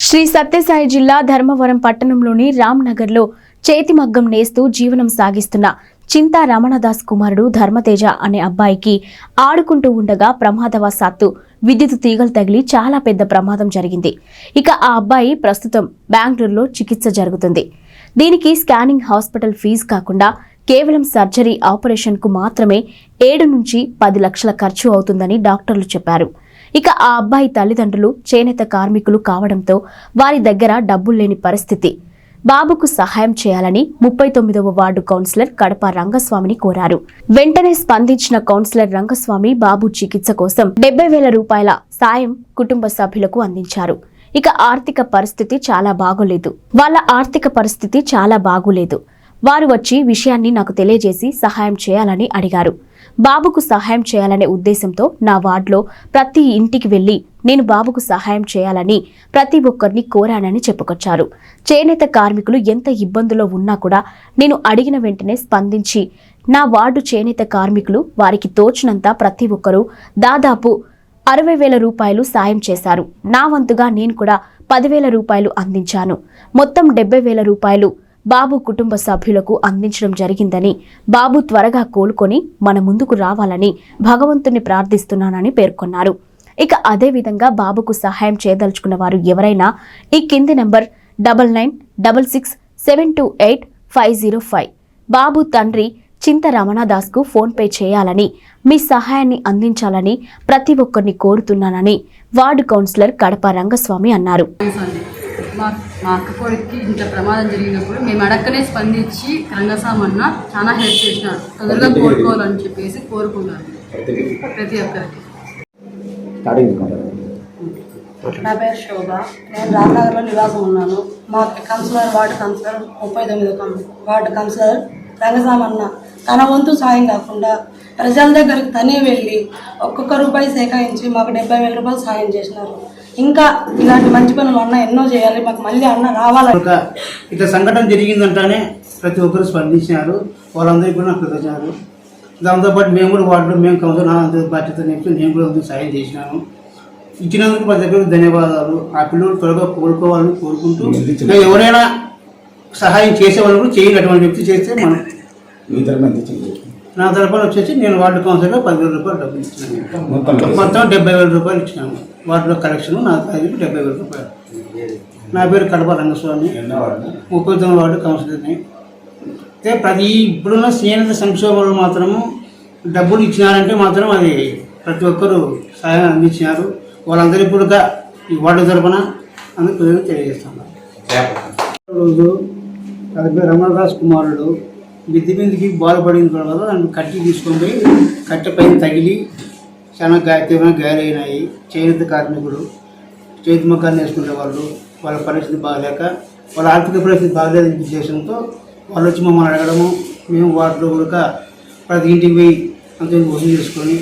శ్రీ సత్యసాయి జిల్లా ధర్మవరం పట్టణంలోని రామ్నగర్లో చేతి మగ్గం నేస్తూ జీవనం సాగిస్తున్న చింతా రమణదాస్ కుమారుడు ధర్మతేజ అనే అబ్బాయికి ఆడుకుంటూ ఉండగా ప్రమాదవశాత్తు విద్యుత్ తీగలు తగిలి చాలా పెద్ద ప్రమాదం జరిగింది. ఇక ఆ అబ్బాయి ప్రస్తుతం బెంగళూరులో చికిత్స జరుగుతుంది. దీనికి స్కానింగ్ హాస్పిటల్ ఫీజు కాకుండా కేవలం సర్జరీ ఆపరేషన్కు మాత్రమే ఏడు నుంచి పది లక్షల ఖర్చు అవుతుందని డాక్టర్లు చెప్పారు. ఇక ఆ అబ్బాయి తల్లిదండ్రులు చేనేత కార్మికులు కావడంతో వారి దగ్గర డబ్బులు లేని పరిస్థితి. బాబుకు సహాయం చేయాలని ముప్పై తొమ్మిదవ వార్డు కౌన్సిలర్ కడప రంగస్వామిని కోరారు. వెంటనే స్పందించిన కౌన్సిలర్ రంగస్వామి బాబు చికిత్స కోసం డెబ్బై వేల రూపాయల సాయం కుటుంబ సభ్యులకు అందించారు. ఇక ఆర్థిక పరిస్థితి చాలా బాగోలేదు. వాళ్ళ ఆర్థిక పరిస్థితి చాలా బాగోలేదు. వారు వచ్చి విషయాన్ని నాకు తెలియజేసి సహాయం చేయాలని అడిగారు. బాబుకు సహాయం చేయాలనే ఉద్దేశంతో నా వార్డులో ప్రతి ఇంటికి వెళ్ళి నేను బాబుకు సహాయం చేయాలని ప్రతి ఒక్కరిని కోరానని చెప్పుకొచ్చారు. చేనేత కార్మికులు ఎంత ఇబ్బందులో ఉన్నా కూడా నేను అడిగిన వెంటనే స్పందించి నా వార్డు చేనేత కార్మికులు వారికి తోచినంత ప్రతి ఒక్కరూ దాదాపు అరవై వేల రూపాయలు సాయం చేశారు. నా వంతుగా నేను కూడా పదివేల రూపాయలు అందించాను. మొత్తం డెబ్బై వేల రూపాయలు బాబు కుటుంబ సభ్యులకు అందించడం జరిగిందని బాబు త్వరగా కోలుకొని మన ముందుకు రావాలని భగవంతుని ప్రార్థిస్తున్నానని పేర్కొన్నారు. ఇక అదేవిధంగా బాబుకు సహాయం చేయదలుచుకున్న వారు ఎవరైనా ఈ కింది number double nine double six seven two eight five zero five. Babu తండ్రి చింత రమణదాస్కు ఫోన్పే చేయాలని మీ సహాయాన్ని అందించాలని ప్రతి ఒక్కరిని కోరుతున్నానని వార్డు కౌన్సిలర్ కడప రంగస్వామి అన్నారు. మా మా అక్క కొడుక్కి ఇంత ప్రమాదం జరిగినప్పుడు మేము అడక్కనే స్పందించి రంగస్వామి అన్న చాలా హెల్ప్ చేసినాడు తొందరగా కోరుకోవాలని చెప్పేసి కోరుకున్నాను ప్రతి ఒక్కరికి. నా పేరు శోభ. నేను రామ్నగర్లో నివాసం ఉన్నాను. మా కౌన్సిలర్ వార్డు కౌన్సిలర్ ముప్పై తొమ్మిదో వార్డు కౌన్సిలర్ రంగసామన్న తన వంతు సాయం కాకుండా ప్రజల దగ్గరికి తనే వెళ్ళి ఒక్కొక్క రూపాయి సేకరించి మాకు డెబ్బై వేల రూపాయలు సాయం చేసినారు. ఇంకా ఇలాంటి మంచి పనులు అన్న ఎన్నో చేయాలి. మాకు మళ్ళీ అన్న రావాలని ఒక ఇట్లా సంఘటన జరిగిందంటానే ప్రతి ఒక్కరు స్పందించినారు. వాళ్ళందరికీ కూడా నాకు కృతజ్ఞతలు దాంతోపాటు మేము కూడా వాటిలో మేము కౌన్సిల్ నా అంత బాధ్యత నేర్చుకుని నేను కూడా అందుకు సాయం చేసినాను. ఇచ్చినందుకు ప్రతి ఒక్కరికి ధన్యవాదాలు. ఆ పిల్లలు త్వరగా కోరుకోవాలని కోరుకుంటూ ఎవరైనా సహాయం చేసేవాళ్ళు కూడా చేయని అటువంటి వ్యక్తి చేస్తే మనం తరఫున నా తరపున వచ్చేసి నేను వార్డు కౌన్సిలర్గా పదివేల రూపాయలు డబ్బులు ఇచ్చినాను. మొత్తం డెబ్బై వేల రూపాయలు ఇచ్చినాను వాటిలో కలెక్షన్ నా ఐదుకు డెబ్బై వేల రూపాయలు. నా పేరు కడప రంగస్వామి. ముప్పై తొమ్మిది వార్డు కౌన్సిలర్ని. అయితే ప్రతి ఇప్పుడున్న చేనేత సంక్షోభంలో మాత్రము డబ్బులు ఇచ్చినారంటే మాత్రం అది ప్రతి ఒక్కరు సహాయం అందించినారు. వాళ్ళందరికీ కూడా ఈ వార్డు తరపున అందుకు తెలియజేస్తున్నాను. రోజు అది పేరు రమణదాస్ కుమారుడు. మిద్ది మీదకి బాధపడిన తర్వాత నన్ను కట్టి తీసుకొని పోయి కట్టె పైన తగిలి చాలా గాయ తీవ్రమైన గాయాలైనాయి. చేనేత కార్మికులు చేతి ముఖాన్ని వేసుకునే వాళ్ళు వాళ్ళ పరిస్థితి బాగలేక వాళ్ళ ఆర్థిక పరిస్థితి బాగలేదని ఉద్దేశంతో వాళ్ళు వచ్చి మమ్మల్ని అడగడము మేము వాటిలో కూడా ప్రతి ఇంటికి పోయి అంత వసూలు చేసుకొని